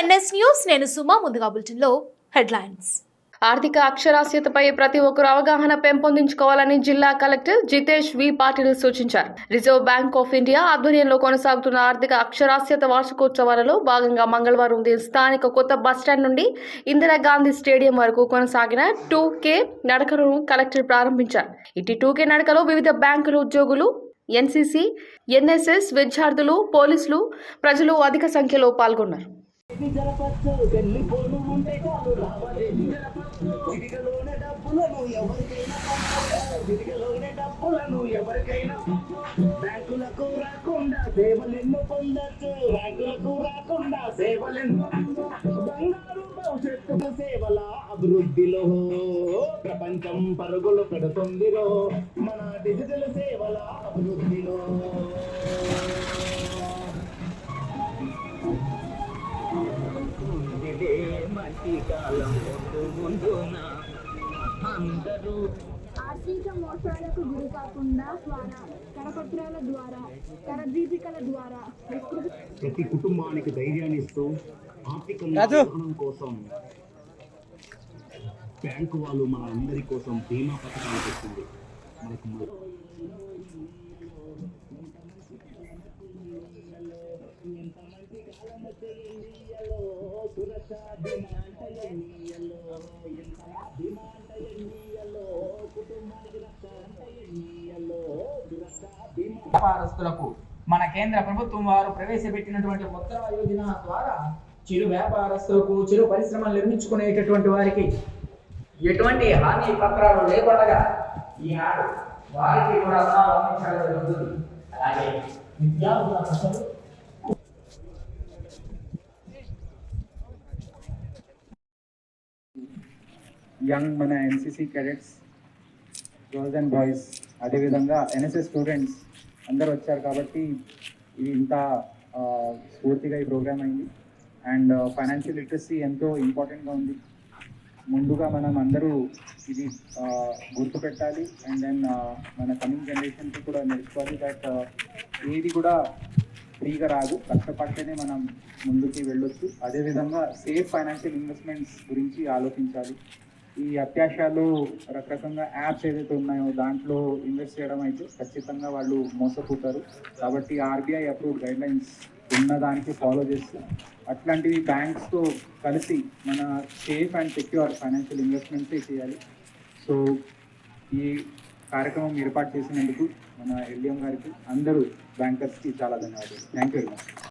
NS news నేను సుమా ముందుగా బులెటిన్లో హెడ్లైన్స్. ఆర్థిక అక్షరాస్యతపై ప్రతి ఒక్కరు అవగాహన పెంపొందించుకోవాలని జిల్లా కలెక్టర్ జితేష్ వి. పాటిల్ సూచించారు. రిజర్వ్ బ్యాంక్ ఆఫ్ ఇండియా ఆధ్వర్యంలో కొనసాగుతున్న ఆర్థిక అక్షరాస్యత వార్షికోత్సవాలలో భాగంగా మంగళవారం ఉదయం స్థానిక కొత్త బస్టాండ్ నుండి ఇందిరాగాంధీ స్టేడియం వరకు కొనసాగిన టూ కే నడకను కలెక్టర్ ప్రారంభించారు. ఇటు టూ కే నడకలో వివిధ బ్యాంకుల ఉద్యోగులు ఎన్సీసీ ఎన్ఎస్ఎస్ విద్యార్థులు పోలీసులు ప్రజలు అధిక సంఖ్యలో పాల్గొన్నారు. జలపచ్చు వెళ్ళిపోను ఉంటే చాలు రావాలి చిటికలోనే డబ్బులను ఎవరికైనా పంపాలి. డబ్బులను ఎవరికైనా బ్యాంకులకు రాకుండా సేవలెన్నో పొందొచ్చు. బ్యాంకులకు రాకుండా సేవలెన్నో బంగారు భవిష్యత్తు సేవల అభివృద్ధిలో ప్రపంచం పరుగులు పెడుతుందిరో. మన డిజిటల్ సేవల అభివృద్ధిలో. కాలం ముందు ముందున అందరూ ఆర్థిక మోసాలకు గురి కాకుండా ద్వారా కరపత్రాల ద్వారా కరదీపికల ద్వారా ప్రతి కుటుంబానికి ధైర్యాన్ని ఇస్తూ ఆర్థిక నిర్వహణం కోసం బ్యాంకు వాళ్ళు మన అందరి కోసం బీమా పథకాలు తెచ్చింది మనకు మ- వ్యాపారస్తులకు మన కేంద్ర ప్రభుత్వం వారు ప్రవేశపెట్టినటువంటి ముద్రా యోజన ద్వారా చిరు వ్యాపారస్తులకు చిరు పరిశ్రమలు నిర్మించుకునేటటువంటి వారికి ఎటువంటి హామీ పత్రాలు లేకుండా ఈనాడు వారికి కూడా జరుగుతుంది. అలాగే విద్యార్థుల యంగ్ మన NCC cadets girls and boys అదేవిధంగా ఎన్ఎస్ఎస్ స్టూడెంట్స్ అందరూ వచ్చారు కాబట్టి ఇది ఇంత స్ఫూర్తిగా ఈ ప్రోగ్రామ్ అయింది. అండ్ ఫైనాన్షియల్ లిటరసీ ఎంతో ఇంపార్టెంట్గా ఉంది. ముందుగా మనం అందరూ ఇది గుర్తుపెట్టాలి. అండ్ దెన్ మన కమింగ్ జనరేషన్కి కూడా నేర్చుకోవాలి. దట్ uh, ఏది కూడా ఫ్రీగా రాదు. కష్టపడితేనే మనం ముందుకి వెళ్ళొచ్చు. అదేవిధంగా సేఫ్ ఫైనాన్షియల్ ఇన్వెస్ట్మెంట్స్ గురించి ఆలోచించాలి. ఈ అత్యాశాలు రకరకంగా యాప్స్ ఏదైతే ఉన్నాయో దాంట్లో ఇన్వెస్ట్ చేయడం అయితే ఖచ్చితంగా వాళ్ళు మోసపోతారు. కాబట్టి ఆర్బీఐ అప్రూవ్డ్ గైడ్ లైన్స్ ఉన్నదానికి ఫాలో చేస్తూ అట్లాంటివి బ్యాంక్స్తో కలిసి మన సేఫ్ అండ్ సెక్యూర్ ఫైనాన్షియల్ ఇన్వెస్ట్మెంట్సే చేయాలి. సో ఈ కార్యక్రమం ఏర్పాటు చేసినందుకు మన ఎల్డిఎం గారికి అందరూ బ్యాంకర్స్కి చాలా ధన్యవాదాలు. Thank you very much